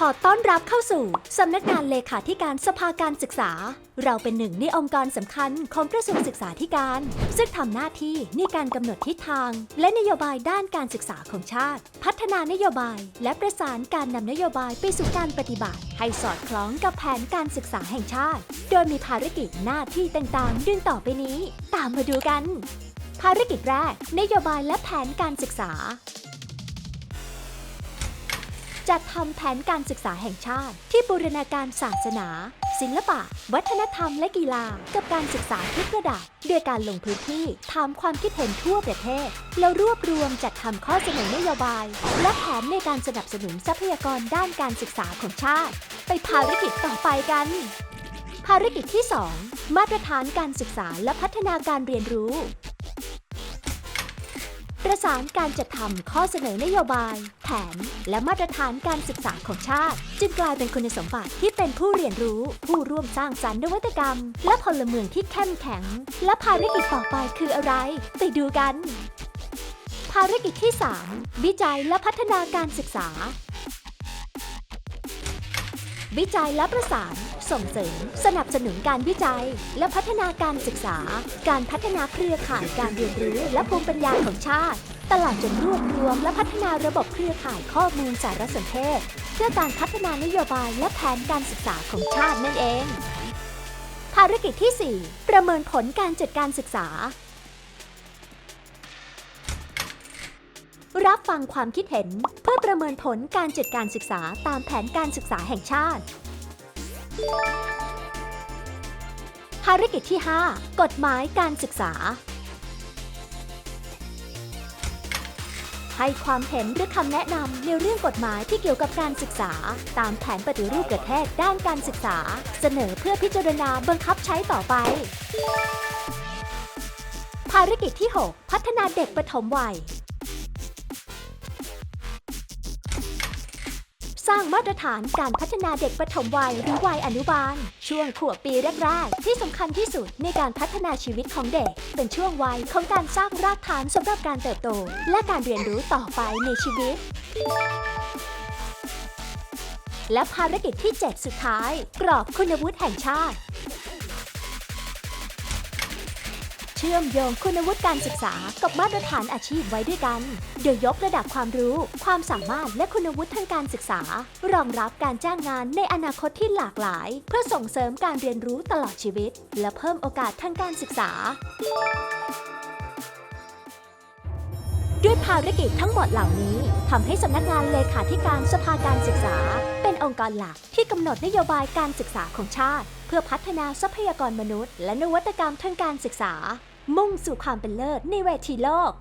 ขอต้อนรับเข้าสู่ สำนักงานเลขาธิการสภาการศึกษา เราเป็นหนึ่งในองค์กรสำคัญของกระทรวงศึกษาธิการ ซึ่งทำหน้าที่ในการกำหนดทิศทาง และนโยบายด้านการศึกษาของชาติ พัฒนานโยบาย และประสานการนำนโยบายไปสู่การปฏิบัติ ให้สอดคล้องกับแผนการศึกษาแห่งชาติ โดยมีภารกิจหน้าที่ต่างๆ ดังต่อไปนี้ ตามมาดูกัน ภารกิจแรก นโยบายและแผนการศึกษา จัดทำแผนการศึกษาแห่งชาติ ที่บูรณาการศาสนา ศิลปะ วัฒนธรรมและกีฬา กับการศึกษาทุกระดับด้วยการลงพื้นที่ถามความคิดเห็นทั่วประเทศ แล้วรวบรวมจัดทำข้อเสนอนโยบาย และแผนในการสนับสนุนทรัพยากรด้านการศึกษาของชาติ ไปภารกิจต่อไปกัน ภารกิจที่ 2 มาตรฐานการศึกษาและพัฒนาการเรียนรู้ ประสานการจัดทำข้อเสนอนโยบาย แผน และมาตรฐานการศึกษาของชาติ จึงกลายเป็นคุณสมบัติที่เป็นผู้เรียนรู้ ผู้ร่วมสร้างสรรค์นวัตกรรม และพลเมืองที่เข้มแข็ง และภารกิจต่อไปคืออะไร ไปดูกัน ภารกิจที่ 3 วิจัยและพัฒนาการศึกษา วิจัยและประสาน ส่งเสริม สนับสนุนการวิจัย และพัฒนาการศึกษา การพัฒนาเครือข่ายการเรียนรู้และภูมิปัญญาของชาติ ตลอดจนรวบรวมและพัฒนาระบบเครือข่ายข้อมูลสารสนเทศ เพื่อการพัฒนานโยบายและแผนการศึกษาของชาตินั่นเอง ภารกิจที่ 4 ประเมินผลการจัดการศึกษารับฟังความคิดเห็นเพื่อประเมินผลการจัดการศึกษาตามแผนการศึกษาแห่งชาติ ภารกิจที่ 5 กฎหมายการศึกษา ให้ความเห็นหรือคำแนะนำในเรื่องกฎหมายที่เกี่ยวกับการศึกษา ตามแผนปฏิรูปประเทศด้านการศึกษา เสนอเพื่อพิจารณาบังคับใช้ต่อไป ภารกิจที่ 6 พัฒนาเด็กปฐมวัยางมาตรฐานการพัฒนาเด็กปฐมวัยหรือวัยอนุบาล ช่วงขวบปีแรกๆ ที่สำคัญที่สุดในการพัฒนาชีวิตของเด็ก เป็นช่วงวัยของการสร้างรากฐานสำหรับการเติบโต และการเรียนรู้ต่อไปในชีวิตและภารกิจที่ 7 สุดท้าย กรอบคุณวุฒิแห่งชาติ ชื่อมโยงคุณวุฒิการศึกษากับมาตรฐานอาชีพไว้ด้วยกัน โดยยกระดับความรู้ ความสามารถและคุณวุฒิทางการศึกษา รองรับการจ้างงานในอนาคตที่หลากหลาย เพื่อส่งเสริมการเรียนรู้ตลอดชีวิต และเพิ่มโอกาสทางการศึกษาด้วยภารกิจทั้งหมดเหล่านี้ทำให้สำนักงานเลขาธิการสภาการศึกษา เป็นองค์กรหลักที่กำหนดนโยบายการศึกษาของชาติ เพื่อพัฒนาทรัพยากรมนุษย์ และนวัตกรรมทางการศึกษา มุ่งสู่ความเป็นเลิศในเวทีโลก